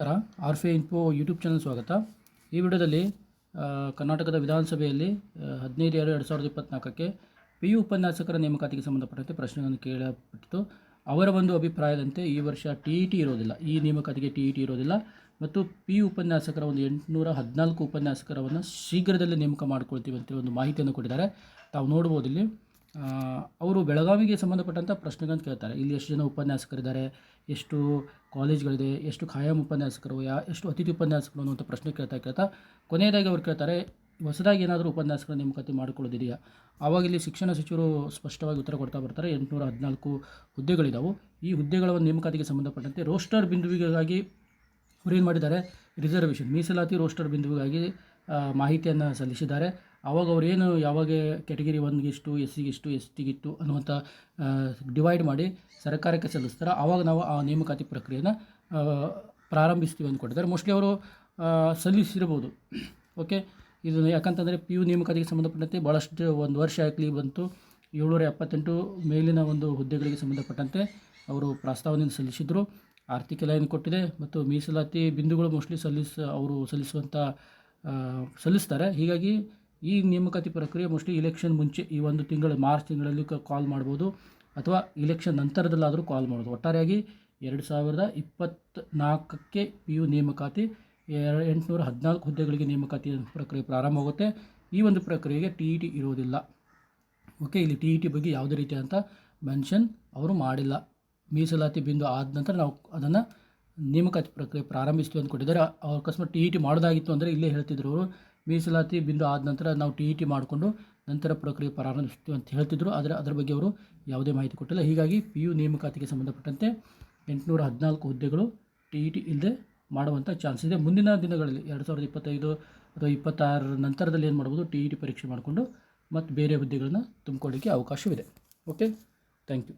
ನಮಸ್ಕಾರ. ಆರ್ಫೆ info YouTube channel ಸ್ವಾಗತ. ಈ ವಿಡಿಯೋದಲ್ಲಿ ಕರ್ನಾಟಕದ ವಿಧಾನಸಭೆಯಲ್ಲಿ ಹದಿನೈದು ಎರಡು ಎರಡು ಸಾವಿರದ ಇಪ್ಪತ್ತ್ನಾಲ್ಕಕ್ಕೆ ಪಿ ಯು ಉಪನ್ಯಾಸಕರ ನೇಮಕಾತಿಗೆ ಸಂಬಂಧಪಟ್ಟಂತೆ ಪ್ರಶ್ನೆಗಳನ್ನು ಕೇಳಲ್ಪಟ್ಟಿತು ಅವರ ಒಂದು ಅಭಿಪ್ರಾಯದಂತೆ ಈ ವರ್ಷ ಟಿ ಇ ಟಿ ಇರೋದಿಲ್ಲ. ಈ ನೇಮಕಾತಿಗೆ ಟಿ ಇ ಟಿ ಇರೋದಿಲ್ಲ. ಮತ್ತು ಪಿ ಯು ಉಪನ್ಯಾಸಕರ ಒಂದು ಎಂಟುನೂರ ಹದಿನಾಲ್ಕು ಉಪನ್ಯಾಸಕರವನ್ನು ಶೀಘ್ರದಲ್ಲೇ ನೇಮಕ ಮಾಡ್ಕೊಳ್ತೀವಿ ಅಂತೇಳಿ ಒಂದು ಮಾಹಿತಿಯನ್ನು ಕೊಟ್ಟಿದ್ದಾರೆ. ತಾವು ನೋಡ್ಬೋದು ಇಲ್ಲಿ. ಅವರು ಬೆಳಗಾವಿಗೆ ಸಂಬಂಧಪಟ್ಟಂಥ ಪ್ರಶ್ನೆಗಳನ್ನು ಕೇಳ್ತಾರೆ. ಇಲ್ಲಿ ಎಷ್ಟು ಜನ ಉಪನ್ಯಾಸಕರಿದ್ದಾರೆ? ಎಷ್ಟು ಕಾಲೇಜ್ಗಳಿದೆ? ಎಷ್ಟು ಖಾಯಂ ಉಪನ್ಯಾಸಕರು? ಯಾ, ಎಷ್ಟು ಅತಿಥಿ ಉಪನ್ಯಾಸಕರು ಅನ್ನುವಂಥ ಪ್ರಶ್ನೆ ಕೇಳ್ತಾ ಕೇಳ್ತಾ ಕೊನೆಯದಾಗಿ ಅವ್ರು ಕೇಳ್ತಾರೆ, ಹೊಸದಾಗಿ ಏನಾದರೂ ಉಪನ್ಯಾಸಕರ ನೇಮಕಾತಿ ಮಾಡಿಕೊಳ್ಳೋದಿದೆಯಾ? ಆವಾಗ ಇಲ್ಲಿ ಶಿಕ್ಷಣ ಸಚಿವರು ಸ್ಪಷ್ಟವಾಗಿ ಉತ್ತರ ಕೊಡ್ತಾ ಬರ್ತಾರೆ, ಎಂಟುನೂರ ಹದಿನಾಲ್ಕು ಹುದ್ದೆಗಳಿದ್ದಾವೆ ಈ ಹುದ್ದೆಗಳ ಒಂದು ನೇಮಕಾತಿಗೆ ಸಂಬಂಧಪಟ್ಟಂತೆ ರೋಸ್ಟರ್ ಬಿಂದುವಿಗಾಗಿ ಅವ್ರೇನು ಮಾಡಿದ್ದಾರೆ? ರಿಸರ್ವೇಷನ್, ಮೀಸಲಾತಿ ರೋಸ್ಟರ್ ಬಿಂದುವಿಗಾಗಿ ಮಾಹಿತಿಯನ್ನು ಸಲ್ಲಿಸಿದ್ದಾರೆ. ಆವಾಗ ಅವರೇನು ಯಾವಾಗ ಕೆಟಗಿರಿ ಒನ್ಗಿಷ್ಟು ಎಸ್ ಸಿಗೆ ಇಷ್ಟು ಎಸ್ ಟಿಗಿಷ್ಟು ಅನ್ನುವಂಥ ಡಿವೈಡ್ ಮಾಡಿ ಸರ್ಕಾರಕ್ಕೆ ಸಲ್ಲಿಸ್ತಾರೆ ಆವಾಗ ನಾವು ಆ ನೇಮಕಾತಿ ಪ್ರಕ್ರಿಯೆನ ಪ್ರಾರಂಭಿಸ್ತೀವಿ ಪ್ರಾರಂಭಿಸ್ತೀವಿ ಕೊಟ್ಟಿದ್ದಾರೆ. ಮೋಸ್ಟ್ಲಿ ಅವರು ಸಲ್ಲಿಸಿರ್ಬೋದು. ಓಕೆ ಇದು ಯಾಕಂತಂದರೆ ಪಿ ಯು ನೇಮಕಾತಿಗೆ ಸಂಬಂಧಪಟ್ಟಂತೆ ಭಾಳಷ್ಟು ಒಂದು ವರ್ಷ ಆಗಲಿ ಬಂತು. ಏಳ್ನೂರ ಎಪ್ಪತ್ತೆಂಟು ಮೇಲಿನ ಒಂದು ಹುದ್ದೆಗಳಿಗೆ ಸಂಬಂಧಪಟ್ಟಂತೆ ಅವರು ಪ್ರಸ್ತಾವನೆಯನ್ನು ಸಲ್ಲಿಸಿದರು. ಆರ್ಥಿಕ ಲೈನ್ ಕೊಟ್ಟಿದೆ ಮತ್ತು ಮೀಸಲಾತಿ ಬಿಂದುಗಳು ಮೋಸ್ಟ್ಲಿ ಸಲ್ಲಿಸ, ಅವರು ಸಲ್ಲಿಸುವಂಥ ಸಲ್ಲಿಸ್ತಾರೆ. ಹೀಗಾಗಿ ಈ ನೇಮಕಾತಿ ಪ್ರಕ್ರಿಯೆ ಮೋಸ್ಟ್ಲಿ ಇಲೆಕ್ಷನ್ ಮುಂಚೆ, ಈ ಒಂದು ತಿಂಗಳು, ಮಾರ್ಚ್ ತಿಂಗಳಲ್ಲಿ ಕಾಲ್ ಮಾಡ್ಬೋದು. ಅಥವಾ ಇಲೆಕ್ಷನ್ ನಂತರದಲ್ಲಾದರೂ ಕಾಲ್ ಮಾಡ್ಬೋದು. ಒಟ್ಟಾರೆಯಾಗಿ ಎರಡು ಸಾವಿರದ ಇಪ್ಪತ್ತ್ನಾಲ್ಕಕ್ಕೆ ಪಿ ಯು ನೇಮಕಾತಿ ಎಂಟುನೂರ ಹದಿನಾಲ್ಕು ಹುದ್ದೆಗಳಿಗೆ ನೇಮಕಾತಿ ಪ್ರಕ್ರಿಯೆ ಪ್ರಾರಂಭವಾಗುತ್ತೆ ಈ ಒಂದು ಪ್ರಕ್ರಿಯೆಗೆ ಟಿ ಇ ಟಿ ಇರೋದಿಲ್ಲ. ಓಕೆ ಇಲ್ಲಿ ಟಿ ಇ ಟಿ ಬಗ್ಗೆ ಯಾವುದೇ ರೀತಿಯಾದಂಥ ಮೆನ್ಷನ್ ಅವರು ಮಾಡಿಲ್ಲ. ಮೀಸಲಾತಿ ಬಿಂದು ಆದ ನಂತರ ನಾವು ಅದನ್ನು ನೇಮಕಾತಿ ಪ್ರಕ್ರಿಯೆ ಪ್ರಾರಂಭಿಸ್ತೀವಿ ಅಂತ ಅವ್ರು ಅಕಸ್ಮಾತ್ ಟಿ ಇ ಟಿ ಮಾಡೋದಾಗಿತ್ತು ಅಂದರೆ ಇಲ್ಲೇ ಹೇಳ್ತಿದ್ರು ಅವರು. ಮೀಸಲಾತಿ ಬಿಂದು ಆದ ನಂತರ ನಾವು ಟಿ ಇ ಟಿ ಮಾಡಿಕೊಂಡು ನಂತರ ಪ್ರಕ್ರಿಯೆ ಪ್ರಾರಂಭಿಸ್ತೀವಿ ಅಂತ ಹೇಳ್ತಿದ್ರು. ಆದರೆ ಅದರ ಬಗ್ಗೆ ಅವರು ಯಾವುದೇ ಮಾಹಿತಿ ಕೊಟ್ಟಿಲ್ಲ. ಹೀಗಾಗಿ ಪಿ ಯು ನೇಮಕಾತಿಗೆ ಸಂಬಂಧಪಟ್ಟಂತೆ ಎಂಟುನೂರ ಹದಿನಾಲ್ಕು ಹುದ್ದೆಗಳು ಟಿ ಇ ಟಿ ಇಲ್ಲದೆ ಮಾಡುವಂಥ ಚಾನ್ಸ್ ಇದೆ. ಮುಂದಿನ ದಿನಗಳಲ್ಲಿ ಎರಡು ಸಾವಿರದ ಇಪ್ಪತ್ತೈದು ಅಥವಾ ಇಪ್ಪತ್ತಾರರ ನಂತರದಲ್ಲಿ ಏನು ಮಾಡ್ಬೋದು, ಟಿ ಇ ಟಿ ಪರೀಕ್ಷೆ ಮಾಡಿಕೊಂಡು ಮತ್ತು ಬೇರೆ ಹುದ್ದೆಗಳನ್ನ ತುಂಬಿಕೊಳ್ಳಿಕ್ಕೆ ಅವಕಾಶವಿದೆ. Okay thank you